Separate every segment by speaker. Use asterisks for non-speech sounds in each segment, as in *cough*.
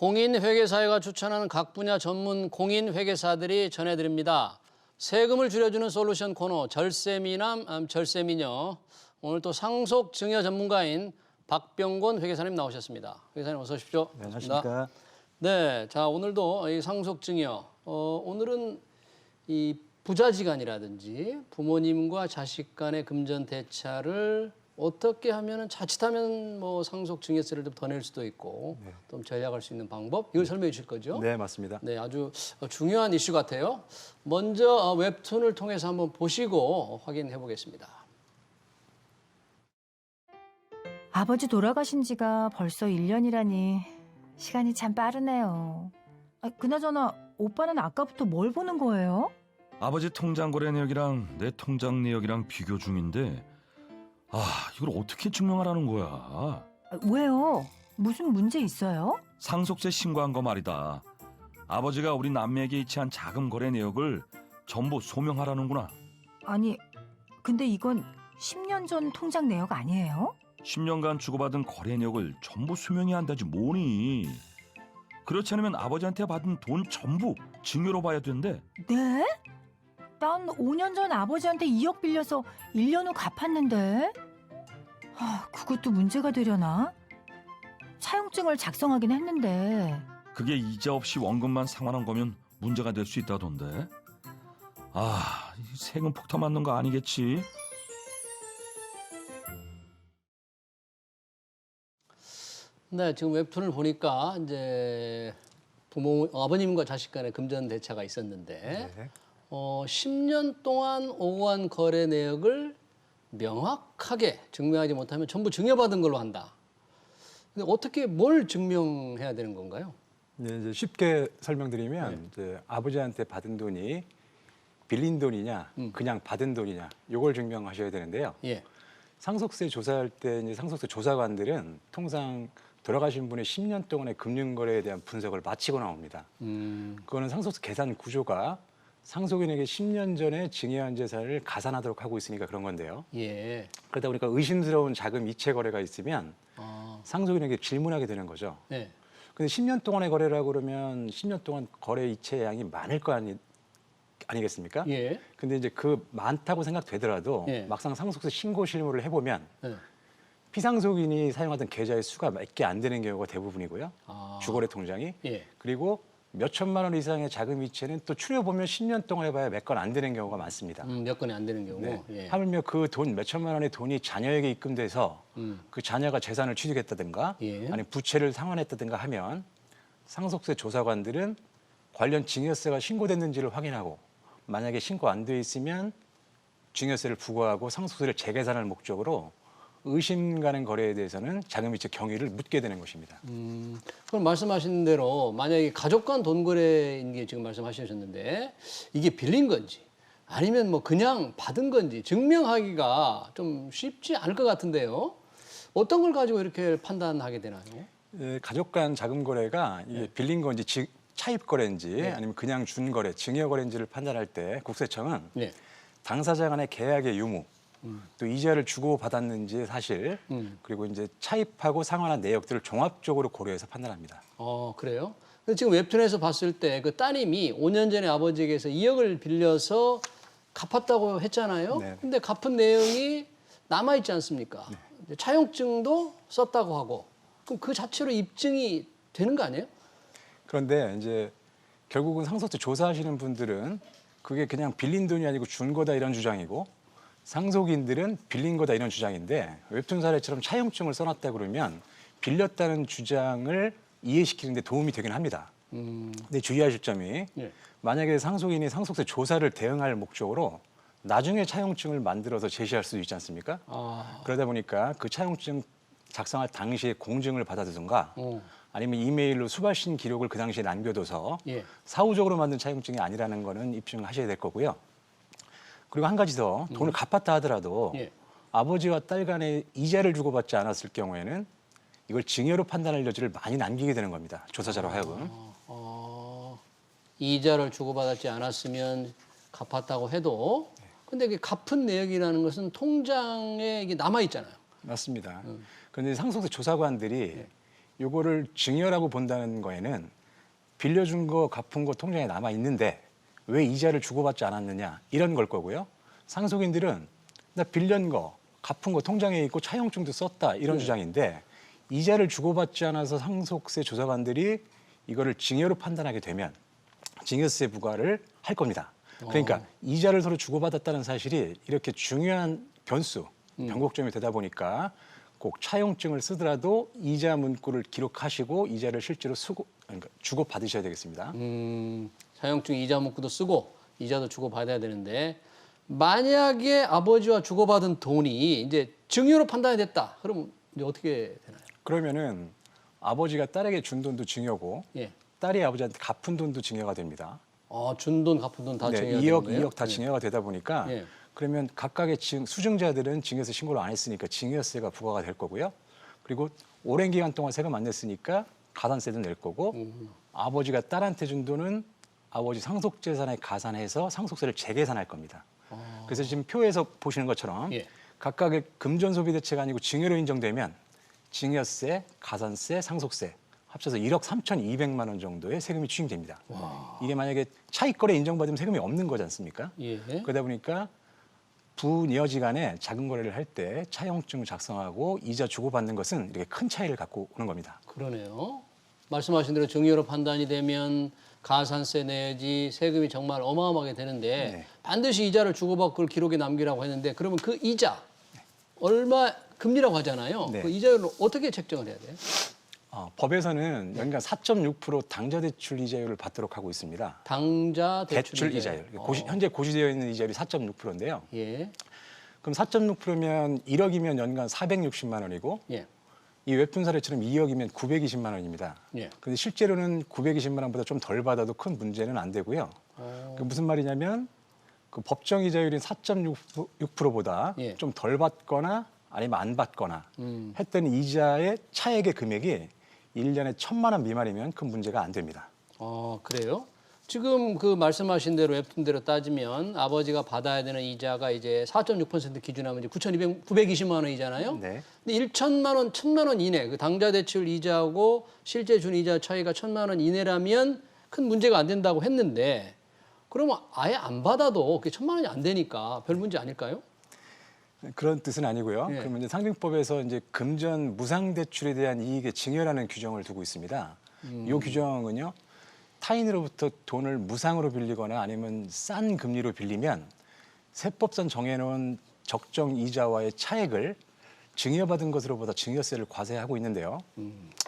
Speaker 1: 공인회계사회가 추천하는 각 분야 전문 공인회계사들이 전해드립니다. 세금을 줄여주는 솔루션 코너 절세미남 음, 절세미녀 오늘 또 상속 증여 전문가인 박병곤 회계사님 나오셨습니다. 회계사님 어서 오십시오.
Speaker 2: 네, 안녕하십니까.
Speaker 1: 네, 자 오늘도 이 상속 증여 어, 오늘은 이 부자지간이라든지 부모님과 자식 간의 금전 대차를 어떻게 하면은 자칫하면 뭐 상속 증여세를 좀 더 낼 수도 있고 좀 절약할 수 있는 방법 이걸 설명해 주실 거죠?
Speaker 2: 네, 맞습니다.
Speaker 1: 네, 아주 중요한 이슈 같아요. 먼저 어, 웹툰을 통해서 한번 보시고 확인해 보겠습니다.
Speaker 3: 아버지 돌아가신 지가 벌써 1년이라니 시간이 참 빠르네요. 아, 그나저나 오빠는 아까부터 뭘 보는 거예요?
Speaker 4: 아버지 통장 거래 내역이랑 내 통장 내역이랑 비교 중인데 아 이걸 어떻게 증명하라는 거야
Speaker 3: 아, 왜요? 무슨 문제 있어요?
Speaker 4: 상속세 신고한 거 말이다 아버지가 우리 남매에게 이체한 자금 거래 내역을 전부 소명하라는구나
Speaker 3: 아니, 근데 이건 10년 전 통장 내역 아니에요?
Speaker 4: 10년간 주고받은 거래 내역을 전부 소명해야 한다지 뭐니 그렇지 않으면 아버지한테 받은 돈 전부 증여로 봐야 된대
Speaker 3: 네? 난 5년 전 아버지한테 2억 빌려서 1년 후 갚았는데. 아, 그것도 문제가 되려나? 차용증을 작성하긴 했는데.
Speaker 4: 그게 이자 없이 원금만 상환한 거면 문제가 될 수 있다던데. 아, 이 세금 폭탄 맞는 거 아니겠지?
Speaker 1: 네, 지금 웹툰을 보니까 이제 부모 아버님과 자식 간의 금전 대차가 있었는데
Speaker 2: 네.
Speaker 1: 어, 10년 동안 오고 간 거래 내역을 명확하게 증명하지 못하면 전부 증여받은 걸로 한다. 근데 어떻게 뭘 증명해야 되는 건가요?
Speaker 2: 네, 이제 쉽게 설명드리면 이제 아버지한테 받은 돈이 빌린 돈이냐,
Speaker 1: 음.
Speaker 2: 그냥 받은 돈이냐, 이걸 증명하셔야 되는데요.
Speaker 1: 예.
Speaker 2: 상속세 조사할 때 이제 상속세 조사관들은 통상 돌아가신 분의 10년 동안의 금융거래에 대한 분석을 마치고 나옵니다.
Speaker 1: 음,
Speaker 2: 그거는 상속세 계산 구조가 상속인에게 10년 전에 증여한 재산을 가산하도록 하고 있으니까 그런 건데요.
Speaker 1: 예.
Speaker 2: 그러다 보니까 의심스러운 자금 이체 거래가 있으면
Speaker 1: 아,
Speaker 2: 상속인에게 질문하게 되는 거죠.
Speaker 1: 네.
Speaker 2: 근데 10년 동안의 거래라고 그러면 10년 동안 거래 이체 양이 많을 거 아니, 아니겠습니까?
Speaker 1: 예.
Speaker 2: 근데 이제 그 많다고 생각되더라도
Speaker 1: 예.
Speaker 2: 막상 상속세 신고 실무를 해보면
Speaker 1: 네.
Speaker 2: 피상속인이 사용하던 계좌의 수가 몇 개 안 되는 경우가 대부분이고요.
Speaker 1: 아.
Speaker 2: 주거래 통장이
Speaker 1: 예.
Speaker 2: 그리고 몇 천만 원 이상의 자금 이체는 또 추려 보면 10년 동안 해봐야 몇 건 안 되는 경우가 많습니다.
Speaker 1: 음, 몇 건이 안 되는 경우.
Speaker 2: 네.
Speaker 1: 예.
Speaker 2: 하물며 그 돈 몇 천만 원의 돈이 자녀에게 입금돼서
Speaker 1: 음.
Speaker 2: 그 자녀가 재산을 취득했다든가
Speaker 1: 예.
Speaker 2: 아니 부채를 상환했다든가 하면 상속세 조사관들은 관련 증여세가 신고됐는지를 확인하고 만약에 신고 안 돼 있으면 증여세를 부과하고 상속세를 재계산할 목적으로 의심 가는 거래에 대해서는 자금이체 경위를 묻게 되는 것입니다.
Speaker 1: 음, 그럼 말씀하신 대로 만약에 가족 간 돈 거래인 게 지금 말씀하셨는데 이게 빌린 건지 아니면 뭐 그냥 받은 건지 증명하기가 좀 쉽지 않을 것 같은데요. 어떤 걸 가지고 이렇게 판단하게 되나요?
Speaker 2: 예, 가족 간 자금 거래가 이게 빌린 건지 지- 차입 거래인지
Speaker 1: 네.
Speaker 2: 아니면 그냥 준 거래, 증여 거래인지를 판단할 때 국세청은
Speaker 1: 네.
Speaker 2: 당사자 간의 계약의 유무, 또 이자를 주고 받았는지 사실,
Speaker 1: 음.
Speaker 2: 그리고 이제 차입하고 상환한 내역들을 종합적으로 고려해서 판단합니다.
Speaker 1: 어, 그래요? 근데 지금 웹툰에서 봤을 때 그 따님이 5년 전에 아버지에게서 2억을 빌려서 갚았다고 했잖아요.
Speaker 2: 네.
Speaker 1: 근데 갚은 내용이 남아 있지 않습니까? 이제 차용증도 썼다고 하고 그럼 그 자체로 입증이 되는 거 아니에요?
Speaker 2: 그런데 이제 결국은 상속세 조사하시는 분들은 그게 그냥 빌린 돈이 아니고 준 거다 이런 주장이고 상속인들은 빌린 거다 이런 주장인데 웹툰 사례처럼 차용증을 써놨다 그러면 빌렸다는 주장을 이해시키는데 도움이 되긴 합니다.
Speaker 1: 음,
Speaker 2: 근데 주의하실 점이
Speaker 1: 예.
Speaker 2: 만약에 상속인이 상속세 조사를 대응할 목적으로 나중에 차용증을 만들어서 제시할 수도 있지 않습니까?
Speaker 1: 아,
Speaker 2: 그러다 보니까 그 차용증 작성할 당시에 공증을 받아두든가
Speaker 1: 어,
Speaker 2: 아니면 이메일로 수발신 기록을 그 당시에 남겨둬서
Speaker 1: 예.
Speaker 2: 사후적으로 만든 차용증이 아니라는 거는 입증하셔야 될 거고요. 그리고 한 가지 더 돈을 갚았다 하더라도
Speaker 1: 예.
Speaker 2: 아버지와 딸 간에 이자를 주고받지 않았을 경우에는 이걸 증여로 판단할 여지를 많이 남기게 되는 겁니다. 조사자로 하여금.
Speaker 1: 어, 어, 이자를 주고받았지 않았으면 갚았다고 해도 근데 그 갚은 내역이라는 것은 통장에 이게 남아 있잖아요.
Speaker 2: 맞습니다.
Speaker 1: 음.
Speaker 2: 그런데 상속세 조사관들이 요거를 증여라고 본다는 거에는 빌려준 거 갚은 거 통장에 남아 있는데 왜 이자를 주고받지 않았느냐 이런 걸 거고요. 상속인들은 나 빌린 거 갚은 거 통장에 있고 차용증도 썼다 이런 주장인데 이자를 주고받지 않아서 상속세 조사관들이 이거를 증여로 판단하게 되면 증여세 부과를 할 겁니다. 그러니까 이자를 서로 주고받았다는 사실이 이렇게 중요한 변수, 변곡점이 되다 보니까 꼭 차용증을 쓰더라도 이자 문구를 기록하시고 이자를 실제로 수고, 그러니까 주고 받으셔야 되겠습니다.
Speaker 1: 음, 사용증 이자 문구도 쓰고 이자도 주고 받아야 되는데 만약에 아버지와 주고받은 돈이 이제 증여로 판단이 됐다. 그러면 이제 어떻게 되나요?
Speaker 2: 그러면은 아버지가 딸에게 준 돈도 증여고
Speaker 1: 예.
Speaker 2: 딸이 아버지한테 갚은 돈도 증여가 됩니다.
Speaker 1: 어, 준돈 갚은 돈다
Speaker 2: 네,
Speaker 1: 증여가
Speaker 2: 2억,
Speaker 1: 되는 거예요?
Speaker 2: 2억 다
Speaker 1: 네.
Speaker 2: 증여가 되다 보니까
Speaker 1: 예.
Speaker 2: 그러면 각각의 증, 수증자들은 증여세 신고를 안 했으니까 증여세가 부과가 될 거고요. 그리고 오랜 기간 동안 세금 안 냈으니까 가산세도 낼 거고
Speaker 1: 음.
Speaker 2: 아버지가 딸한테 준 돈은 아버지 상속 재산에 가산해서 상속세를 재계산할 겁니다. 그래서 지금 표에서 보시는 것처럼
Speaker 1: 아. 예.
Speaker 2: 각각의 금전 소비 대체가 아니고 증여로 인정되면 증여세, 가산세, 상속세 합쳐서 1억 3,200만 원 정도의 세금이 추징됩니다. 이게 만약에 차익거래 인정받으면 세금이 없는 거지 않습니까?
Speaker 1: 예.
Speaker 2: 그러다 보니까 부녀지간에 자금 거래를 할 때 차용증 작성하고 이자 주고받는 것은 이렇게 큰 차이를 갖고 오는 겁니다.
Speaker 1: 그러네요. 말씀하신 대로 증여로 판단이 되면 가산세 내지 세금이 정말 어마어마하게 되는데
Speaker 2: 네.
Speaker 1: 반드시 이자를 주고받고 그걸 기록에 남기라고 했는데 그러면 그 이자 얼마 금리라고 하잖아요.
Speaker 2: 네.
Speaker 1: 그 이자율을 어떻게 책정을 해야 돼요?
Speaker 2: 어, 법에서는 연간 4.6% 당좌 대출 이자율을 받도록 하고 있습니다.
Speaker 1: 당자 대출,
Speaker 2: 대출 이자율. 고시- 현재 고시되어 있는 이자율이 4.6%인데요.
Speaker 1: 예.
Speaker 2: 그럼 4.6%면 1억이면 연간 460만 원이고
Speaker 1: 예.
Speaker 2: 이 웹툰 사례처럼 2억이면 920만 원입니다.
Speaker 1: 예.
Speaker 2: 근데 실제로는 920만 원보다 좀 덜 받아도 큰 문제는 안 되고요.
Speaker 1: 어,
Speaker 2: 그 무슨 말이냐면 그 법정 이자율인 4.6%보다
Speaker 1: 예.
Speaker 2: 좀덜 받거나 아니면 안 받거나
Speaker 1: 음.
Speaker 2: 했던 이자의 차액의 금액이 1년에 천만 원 미만이면 큰 문제가 안 됩니다.
Speaker 1: 어, 그래요? 지금 그 말씀하신 대로 웹툰대로 따지면 아버지가 받아야 되는 이자가 이제 4.6% 기준하면 이제 9,200 920만 원이잖아요.
Speaker 2: 네.
Speaker 1: 근데 1천만 원, 1천만 원 이내 그 당좌 대출 이자하고 실제 준 이자 차이가 천만 원 이내라면 큰 문제가 안 된다고 했는데 그러면 아예 안 받아도 그게 천만 원이 안 되니까 별 문제 아닐까요?
Speaker 2: 그런 뜻은 아니고요.
Speaker 1: 예.
Speaker 2: 그러면 이제 상증법에서 이제 금전 무상 대출에 대한 이익의 증여라는 규정을 두고 있습니다. 이 규정은요. 타인으로부터 돈을 무상으로 빌리거나 아니면 싼 금리로 빌리면 세법상 정해놓은 적정 이자와의 차액을 증여받은 것으로보다 증여세를 과세하고 있는데요.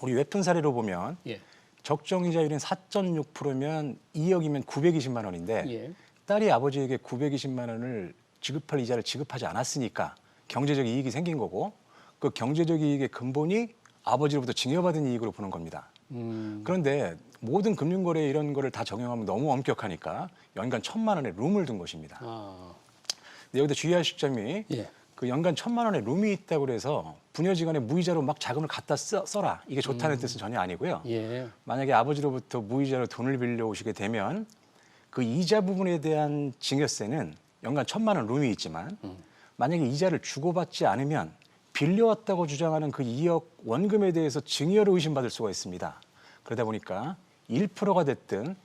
Speaker 2: 우리 웹툰 사례로 보면
Speaker 1: 예.
Speaker 2: 적정 이자율은 4.6%면 2억이면 920만 원인데
Speaker 1: 예.
Speaker 2: 딸이 아버지에게 920만 원을 지급할 이자를 지급하지 않았으니까 경제적 이익이 생긴 거고 그 경제적 이익의 근본이 아버지로부터 증여받은 이익으로 보는 겁니다.
Speaker 1: 음.
Speaker 2: 그런데 모든 금융거래 이런 거를 다 적용하면 너무 엄격하니까 연간 천만 원의 룸을 둔 것입니다.
Speaker 1: 아.
Speaker 2: 근데 여기다 주의하실 점이
Speaker 1: 예.
Speaker 2: 그 연간 천만 원의 룸이 있다고 그래서 부녀지간에 무이자로 막 자금을 갖다 써, 써라 이게 좋다는 뜻은 전혀 아니고요.
Speaker 1: 예.
Speaker 2: 만약에 아버지로부터 무이자로 돈을 빌려 오시게 되면 그 이자 부분에 대한 증여세는 연간 천만 원 룸이 있지만 만약에 이자를 주고받지 않으면 빌려왔다고 주장하는 그 2억 원금에 대해서 증여로 의심받을 수가 있습니다. 그러다 보니까 1%가 됐든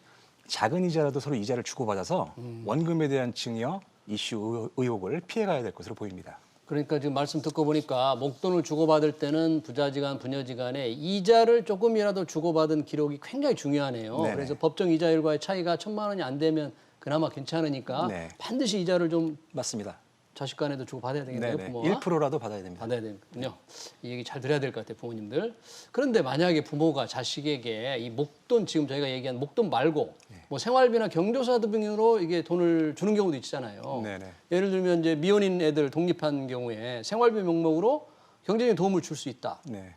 Speaker 2: 작은 이자라도 서로 이자를 주고받아서 원금에 대한 증여 이슈 의- 의혹을 피해가야 될 것으로 보입니다.
Speaker 1: 그러니까 지금 말씀 듣고 보니까 목돈을 주고받을 때는 부자지간 부녀지간에 이자를 조금이라도 주고받은 기록이 굉장히 중요하네요.
Speaker 2: 네네.
Speaker 1: 그래서 법정 이자율과의 차이가 천만 원이 안 되면 그나마 괜찮으니까
Speaker 2: 네.
Speaker 1: 반드시 이자를 좀
Speaker 2: 맞습니다.
Speaker 1: 자식 간에도 주고 받아야 되겠네요.
Speaker 2: 네네.
Speaker 1: 부모가
Speaker 2: 1%라도 받아야 됩니다.
Speaker 1: 받아야 되는군요. 이 얘기 잘 들어야 될 것 같아요, 부모님들. 그런데 만약에 부모가 자식에게 이 목돈 지금 저희가 얘기한 목돈 말고
Speaker 2: 네.
Speaker 1: 뭐 생활비나 경조사 등으로 이게 돈을 주는 경우도 있잖아요.
Speaker 2: 네네.
Speaker 1: 예를 들면 이제 미혼인 애들 독립한 경우에 생활비 명목으로 경제적인 도움을 줄 수 있다.
Speaker 2: 네.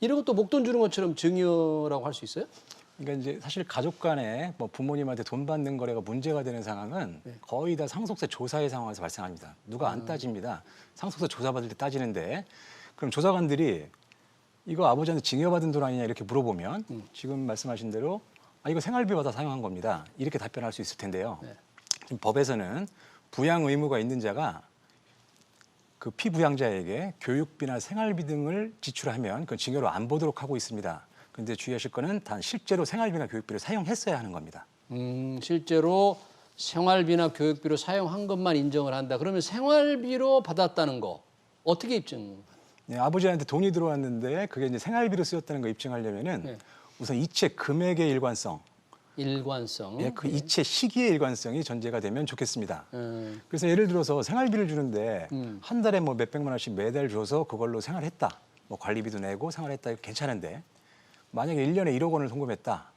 Speaker 1: 이런 것도 목돈 주는 것처럼 증여라고 할 수 있어요?
Speaker 2: 그러니까 이제 사실 가족 간에 뭐 부모님한테 돈 받는 거래가 문제가 되는 상황은 거의 다 상속세 조사의 상황에서 발생합니다. 누가 안 따집니다. 상속세 조사 받을 때 따지는데 그럼 조사관들이 이거 아버지한테 증여받은 돈 아니냐 이렇게 물어보면 지금 말씀하신 대로 아 이거 생활비 받아 사용한 겁니다. 이렇게 답변할 수 있을 텐데요.
Speaker 1: 네.
Speaker 2: 지금 법에서는 부양 의무가 있는 자가 그 피부양자에게 교육비나 생활비 등을 지출하면 그 징여로 안 보도록 하고 있습니다. 그런데 주의하실 거는 단 실제로 생활비나 교육비를 사용했어야 하는 겁니다.
Speaker 1: 음, 실제로 생활비나 교육비로 사용한 것만 인정을 한다. 그러면 생활비로 받았다는 거 어떻게 입증?
Speaker 2: 네, 아버지한테 돈이 들어왔는데 그게 이제 생활비로 쓰였다는 거 입증하려면은
Speaker 1: 네.
Speaker 2: 우선 이체 금액의 일관성,
Speaker 1: 일관성.
Speaker 2: 예, 그 이체 시기의 일관성이 전제가 되면 좋겠습니다.
Speaker 1: 음,
Speaker 2: 그래서 예를 들어서 생활비를 주는데
Speaker 1: 음.
Speaker 2: 한 달에 뭐 몇백만 원씩 매달 줘서 그걸로 생활했다. 뭐 관리비도 내고 생활했다. 이거 괜찮은데 만약에 1년에 1억 원을 송금했다.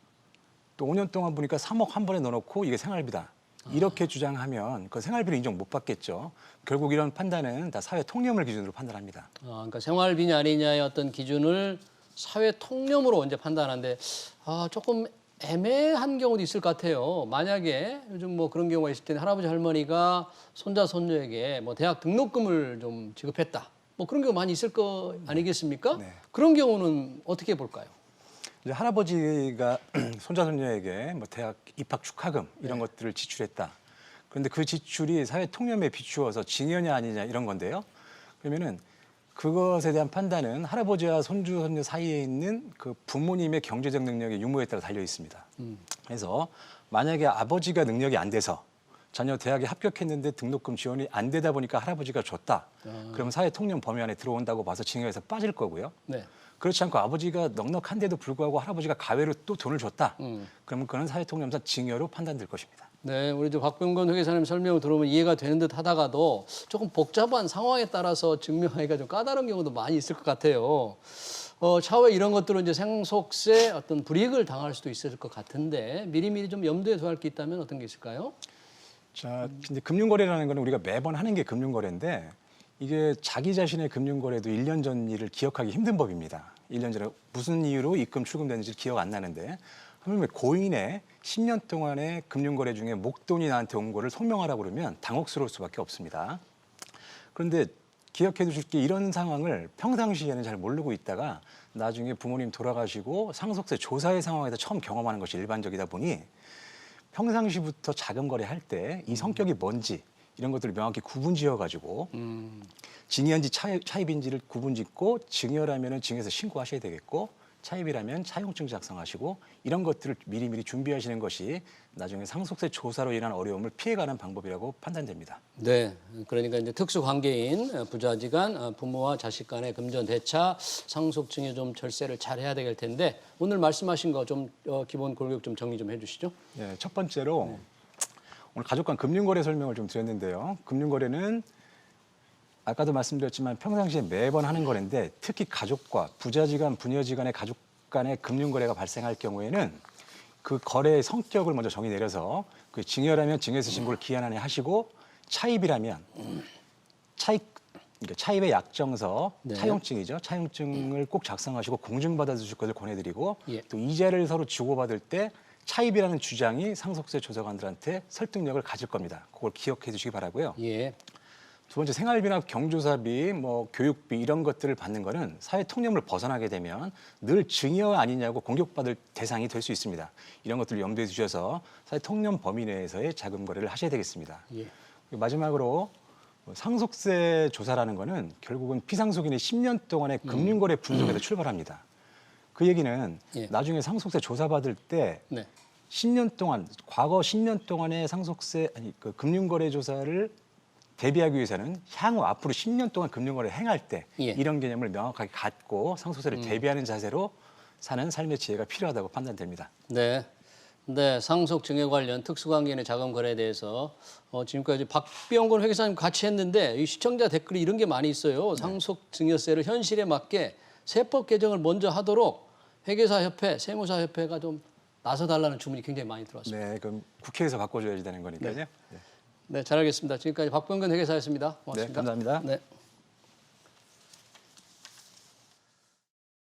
Speaker 2: 또 5년 동안 보니까 3억 한 번에 넣어놓고 이게 생활비다. 이렇게 주장하면 그 생활비를 인정 못 받겠죠. 결국 이런 판단은 다 사회 통념을 기준으로 판단합니다.
Speaker 1: 아, 그러니까 생활비냐 아니냐의 어떤 기준을 사회 통념으로 이제 판단하는데 아, 조금 애매한 경우도 있을 것 같아요. 만약에 요즘 뭐 그런 경우가 있을 때는 할아버지 할머니가 손자 손녀에게 뭐 대학 등록금을 좀 지급했다. 뭐 그런 경우 많이 있을 거 아니겠습니까?
Speaker 2: 네.
Speaker 1: 그런 경우는 어떻게 볼까요?
Speaker 2: 이제 할아버지가 *clears throat* 손자 손녀에게 뭐 대학 입학 축하금 이런 것들을 지출했다. 그런데 그 지출이 사회 통념에 비추어서 징여냐 아니냐 이런 건데요. 그러면은 그것에 대한 판단은 할아버지와 손주 손녀 사이에 있는 그 부모님의 경제적 능력의 유무에 따라 달려 있습니다. 그래서 만약에 아버지가 능력이 안 돼서 자녀 대학에 합격했는데 등록금 지원이 안 되다 보니까 할아버지가 줬다. 그러면 사회 통념 범위 안에 들어온다고 봐서 징여에서 빠질 거고요.
Speaker 1: 네.
Speaker 2: 그렇지 않고 아버지가 넉넉한데도 불구하고 할아버지가 가외로 또 돈을 줬다.
Speaker 1: 음.
Speaker 2: 그러면 그는 사회통념상 징여로 판단될 것입니다.
Speaker 1: 네, 우리 저 박병건 회계사님 설명을 들어보면 이해가 되는 듯 하다가도 조금 복잡한 상황에 따라서 증명하기가 좀 까다로운 경우도 많이 있을 것 같아요. 어, 차후에 이런 것들은 이제 상속세 어떤 불이익을 당할 수도 있을 것 같은데 미리미리 좀 염두에 둬야 할 게 있다면 어떤 게 있을까요?
Speaker 2: 자, 근데 금융거래라는 거는 우리가 매번 하는 게 금융거래인데 이게 자기 자신의 금융거래도 1년 전 일을 기억하기 힘든 법입니다. 1년 전에 무슨 이유로 입금 출금됐는지 기억 안 나는데 하물며 고인의 10년 동안의 금융거래 중에 목돈이 나한테 온 거를 설명하라고 그러면 당혹스러울 수밖에 없습니다. 그런데 기억해 두실 게 이런 상황을 평상시에는 잘 모르고 있다가 나중에 부모님 돌아가시고 상속세 조사의 상황에서 처음 경험하는 것이 일반적이다 보니 평상시부터 자금 거래할 때 이 성격이 뭔지 이런 것들을 명확히 구분 지어 가지고
Speaker 1: 음,
Speaker 2: 징여인지 차입, 차입인지를 구분 짓고 증여라면은 증여에서 신고하셔야 되겠고 차입이라면 차용증 작성하시고 이런 것들을 미리미리 준비하시는 것이 나중에 상속세 조사로 인한 어려움을 피해가는 방법이라고 판단됩니다.
Speaker 1: 네, 그러니까 이제 특수 관계인 부자지간 어, 부모와 자식 간의 금전 대차 상속 증여 좀 절세를 잘 해야 될 텐데 오늘 말씀하신 거좀 어, 기본 골격 좀 정리 좀 해주시죠.
Speaker 2: 예, 첫 번째로 오늘 가족 간 금융거래 설명을 좀 드렸는데요. 금융거래는 아까도 말씀드렸지만 평상시에 매번 하는 거래인데 특히 가족과 부자지간, 부녀지간의 가족 간의 금융거래가 발생할 경우에는 그 거래의 성격을 먼저 정의 내려서 그 증여라면 증여세 신고를 기한 안에 하시고 차입이라면 차입 그러니까 차입의 약정서,
Speaker 1: 네.
Speaker 2: 차용증이죠. 차용증을 꼭 작성하시고 공증받아 주실 것을 권해드리고
Speaker 1: 예.
Speaker 2: 또 이자를 서로 주고받을 때 차입이라는 주장이 상속세 조사관들한테 설득력을 가질 겁니다. 그걸 기억해 주시기 바라고요.
Speaker 1: 예,
Speaker 2: 두 번째 생활비나 경조사비, 뭐 교육비 이런 것들을 받는 거는 사회 통념을 벗어나게 되면 늘 증여 아니냐고 공격받을 대상이 될 수 있습니다. 이런 것들을 염두에 두셔서 사회 통념 범위 내에서의 자금 거래를 하셔야 되겠습니다.
Speaker 1: 예.
Speaker 2: 마지막으로 뭐 상속세 조사라는 거는 결국은 피상속인의 10년 동안의 금융거래 분석에서 출발합니다. 그 얘기는
Speaker 1: 예.
Speaker 2: 나중에 상속세 조사받을 때
Speaker 1: 네.
Speaker 2: 10년 동안 과거 10년 동안의 상속세 아니 그 금융거래 조사를 대비하기 위해서는 향후 앞으로 10년 동안 금융거래를 행할 때
Speaker 1: 예.
Speaker 2: 이런 개념을 명확하게 갖고 상속세를 대비하는 자세로 사는 삶의 지혜가 필요하다고 판단됩니다.
Speaker 1: 네. 네, 상속 증여 관련 특수관계인의 자금 거래에 대해서 어, 지금까지 박병건 회계사님 같이 했는데 이 시청자 댓글이 이런 게 많이 있어요. 상속 증여세를 현실에 맞게 세법 개정을 먼저 하도록 회계사 협회, 세무사 협회가 좀 나서 달라는 주문이 굉장히 많이 들어왔습니다.
Speaker 2: 네, 그럼 국회에서 바꿔줘야 되는 거니까요. 네.
Speaker 1: 네, 잘 알겠습니다. 지금까지 박병건 회계사였습니다. 고맙습니다.
Speaker 2: 네, 감사합니다.
Speaker 1: 네.